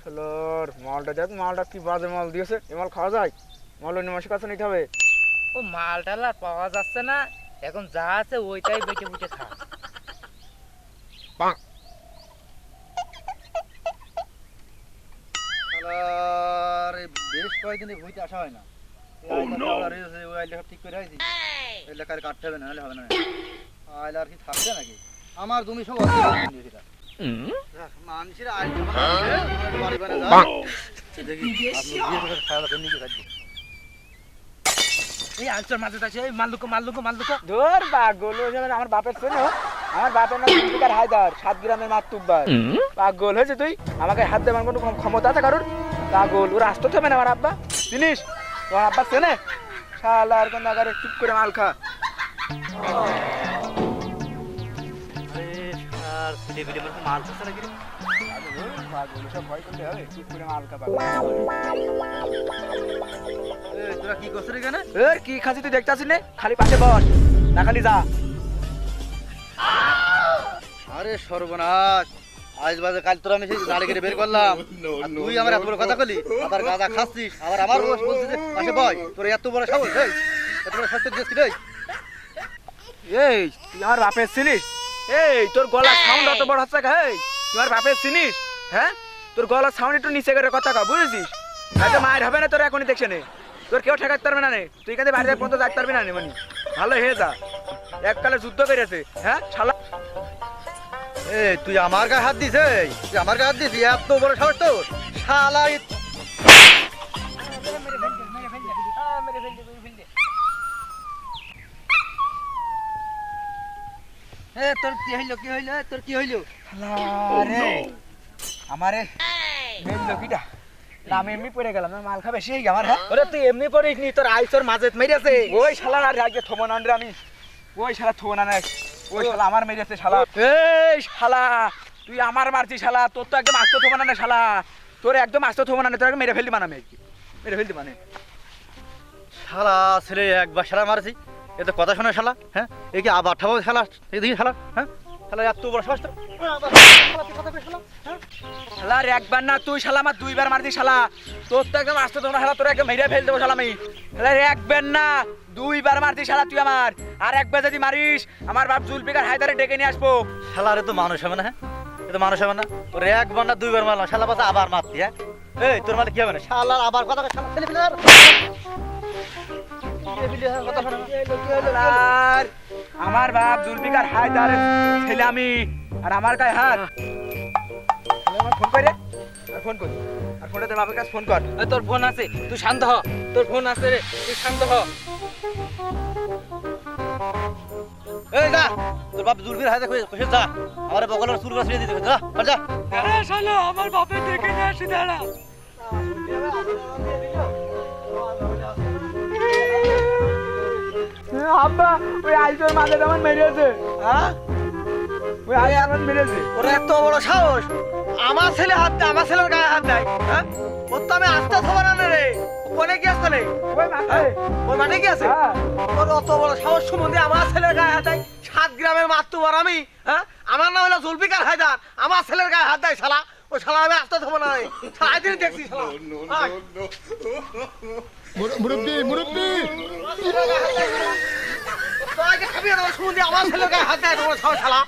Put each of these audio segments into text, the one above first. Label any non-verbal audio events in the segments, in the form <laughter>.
শালার মালটা দেখ মালটা কি বাজে মাল দিয়েছে। এ মাল খাওয়া যায়? মাল অন্য মাসের কাছে নিতে হবে। ও মাল টাল আর পাওয়া যাচ্ছে না। এখন যা আছে ওইটাই বেটে বুটে খা। বেশ কয়েকদিন ভুঁইতে আসা হয় না। ঠিক করে আইছি। কাটতে হবে হবে আইলা আর কি থাকবে নাকি? আমার জমি সব। মানুষের আইল দেখি আপনি খাওয়া দাওয়া নিয়ে এই আলচর মাঝে আছে এই মাল্লুকো মাল্লুকো মাল্লুকো ধর পাগল ও যেমন আমার বাপের হোক, আমার বাপের নাম জুলফিকার হায়দার সাত গ্রামের মাতুব্বার পাগল হয়েছে তুই? আমাকে হাত দেবার কোনো ক্ষমতা আছে কারোর? পাগল ওরা আসতে হবে না আমার আব্বা। জিনিস তোমার আব্বা চেনে? শালা আর কোন আগারে চুপ করে মাল খা। আরে আর ছেলে মাল খাচ্ছে নাকি এই, কি করছিস রে এখানে? এর কি খাসি তুই? দেখতে আসিস খালি পাশে বস। না খালি যা। আরে সর্বনাশ। আজ বাজে কাল তোরা আমি সেই গাড়ি কেটে বের করলাম। <laughs> তুই আমার এত বড় কথা বলি আবার গাঁদা খাচ্ছিস? আবার আমার বয়স বলছিস পাশে বয় তোর এত বড় সাহস এই। এত বড় সাহস দিয়েছি রে এই? তুই আমার বাপের চিনিস এই তোর গলার সাউন্ড অত বড় হচ্ছে এই? তুই আমার বাপের চিনিস? হ্যাঁ? তোর গলার সাউন্ড একটু নিচে করে কথা কা বুঝেছিস? হয়তো মায়ের হবে না তোর এখনই দেখছে নে। তোর কেউ ঠেকাতে পারবে না নে। তুই এখানে বাইরে পর্যন্ত যাইতে পারবি না নে মানে। ভালো হয়ে যা। এককালে যুদ্ধ করেছে হ্যাঁ? শালা। এই তুই আমার গায়ে হাত দিস এই। তুই আমার গায়ে হাত দিস এত বড় সাহস তোর। শালা এই- এ তোর কি হইল কি হইল তোর কি হইল? আরে আমারে মেন লোকিটা। আমি এমনি পড়ে গেলাম না মাল খাবে সেই আমার হ্যাঁ? ওরে তুই এমনি পড়িস নি তোর আইসর মাঝে মেরেছে। ওই শালা আর আগে থমন আনরে আমি। ওই শালা থমন আনে ওই শালা আমার মেরেছে শালা। এই শালা। তুই আমার মারছিস শালা তোর তো একদম আস্ত থমন আনে শালা। তোর একদম আস্ত থমন আনে তোর মেরে ফেললি মানে মেরে ফেললি মানে। শালা ছেলে একবার শালা মারছি। এ তো কথা শোনে শালা হ্যাঁ? এ কি আবার ঠাবো শালা এদিকে শালা হ্যাঁ? শালা এত বড় শালা শালা, হ্যাঁ? শালা একবার না তুই শালা আমার দুইবার মারছিস শালা। তোর তো একদম আস্ত থমন শালা তোর একদম মেরে ফেল দেবো শালা আমি। শালা রে একবার না দুইবার মারছিস শালা তুই আমার। আর একবার যদি মারিস আমার বাপ জুলপিকার হায়দারে ডেকে নিয়ে আসব। শালার এ তো মানুষ হবে না হ্যাঁ? এ তো মানুষ হবে না। তোর একবার না দুইবার মারলাম শালা পাশে আবার মারতি হ্যাঁ? এই তোর মানে কি হবে না? শালার আবার কথা শালা আর- আমার বাপ জুলফিকার হায়দার ছেলে আমি আর আমার গায়ে হাত। আমার ফোন করে আর ফোন কর। আর ফোনটা তোর বাপের কাছে ফোন কর। তোর ফোন আছে তুই শান্ত হ। তোর ফোন আছে রে তুই শান্ত হ। এই যা তোর বাপ জুলফির হাতে কইছে কইছে যা আমার বগলের চুল বাছিয়ে দিতে যা আর যা। আরে শালা আমার বাপে নিয়ে আসি দাঁড়া। আব্বা ওই আইসোর মাঝে আমার মেরেছে। হ্যাঁ? ওই আগে আমার মেরেছে। ওর এত বড় সাহস। আমার ছেলে হাত দেয় আমার ছেলের গায়ে হাত দেয় হ্যাঁ? ওর তো আমি আসতে থবার না রে। কোনে কি আসতে নেই ওই মাঠে। কি আছে। ওর অত বড় সাহস সম্বন্ধে আমার ছেলের গায়ে হাত দেয়। সাত গ্রামের মাতৃবার আমি হ্যাঁ? আমার নাম হলো জুলফিকার হায়দার। আমার ছেলের গায়ে হাত দেয় শালা। ও শালা আমি আসতে না একদিন দেখছি শালা। মুরব্বী মুরব্বী তো আগে খাবি না আমার গায়ে হাত দেয় তোমার শালা।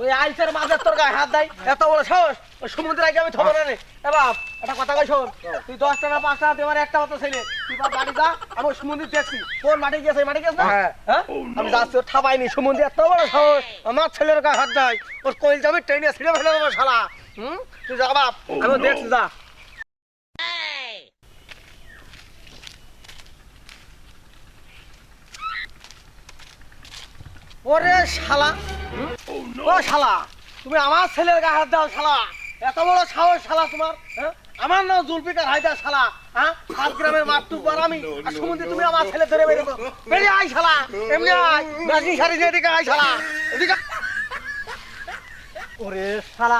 ওই আইসের মাঝে তোর গায়ে হাত দেয় এত বড় সাহস। ওই সমুদ্রে আগে আমি থব না রে। এ বাপ একটা কথা কই শোন। তুই দশ টাকা পাঁচ টাকা তোমার একটা মতো ছেলে। তুই বাড়ি যা আমি ওই দেখছি। কোন মাঠে গেছে মাঠে গেছে না? হ্যাঁ। হ্যাঁ? আমি যাচ্ছি ওর ঠাবাইনি সমুদ্রে এত বড় সাহস। আমার ছেলের গায়ে হাত দেয়। ওর কইল আমি ট্রেনে ছিঁড়ে ফেলে দেবো শালা। হুম? তুই যা বাপ আমি দেখছি যা। ওরে শালা। ও শালা তুমি আমার ছেলের গায়ে হাত দাও শালা। এত বড় সাহস শালা তোমার হ্যাঁ? আমার নাম জুলফিকার হায়দার শালা হ্যাঁ? সাত গ্রামের মাতৃ পর আমি। আর সুমন্দি তুমি আমার ছেলে ধরে বেরোতো বেরিয়ে আয় শালা এমনি আয়। শাড়ি নিয়ে এদিকে আয় শালা। এদিকে ওরে শালা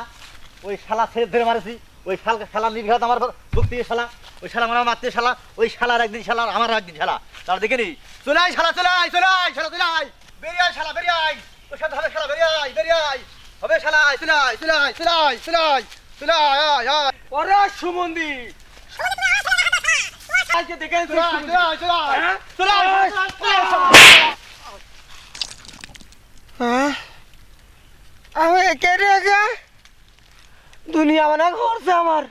ওই শালা ছেলে ধরে মারেছি। ওই শালকে শালা নির্ঘাত আমার ভক্তি শালা। ওই শালা আমার মারতে শালা। ওই শালার একদিন শালা আমার একদিন শালা। তার দেখে নি। চলে আয় শালা চলে আয় চলে আয় শালা চলে আয়। বেরিয়ে আয় শালা বেরিয়ে আয়। ওর সাথে হবে শালা বেরিয়ে আয় বেরিয়ে আয়। হবে শালা আয় চলে আয় চলে আয় চলে আয় চলে আয়। চলে আয় আয় আয়। ওরে সুমন্দি। আজকে দেখে চলে আয় চলে আয় চলে আয়। চলে আয় চলে আয় শালা। আমি কে রে কে দুনিয়া মানে করছে আমার।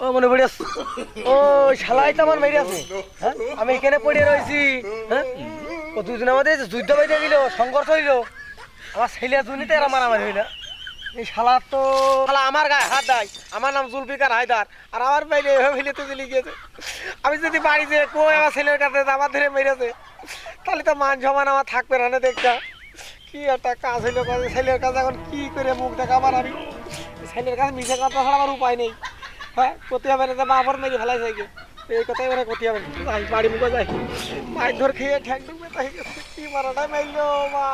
ও মনে পড়ে আছে। ও, শালাই তো আমার মেরে আছে। হ্যাঁ? আমি এখানে পড়ে রয়েছি। হ্যাঁ? ও দুদিন আমাদের যুদ্ধ বাইতে গেল, সংঘর্ষ হইল। আমার ছেলে দুনিতে আর মারামারি হইল এই শালা তো শালা আমার গায়ে হাত দেয়। আমার নাম জুলফিকার হায়দার। আর আমার বাইরে এভাবে ফেলেতে চলে গিয়েছে আমি যদি বাড়ি যে কই আমার ছেলের কাছে আমার ধরে মেরেছে, তাহলে তো মান সমান আমার থাকবে না দেখটা কি একটা কাজ হইল, ছেলের কাছে এখন কি করে মুখ দেখাবার আমি? ছেলের কাছে মিশে কথা ছাড়া আমার উপায় নেই। হ্যাঁ করতে হবে না মা আবার মেরে এই কথাই ওরা করতে হবে যাই, বাড়ি মুখে যাই। মাছ ধর খেয়ে ঠ্যাং ঢুকবে তাই কি মারাটাই মাইলো, মা।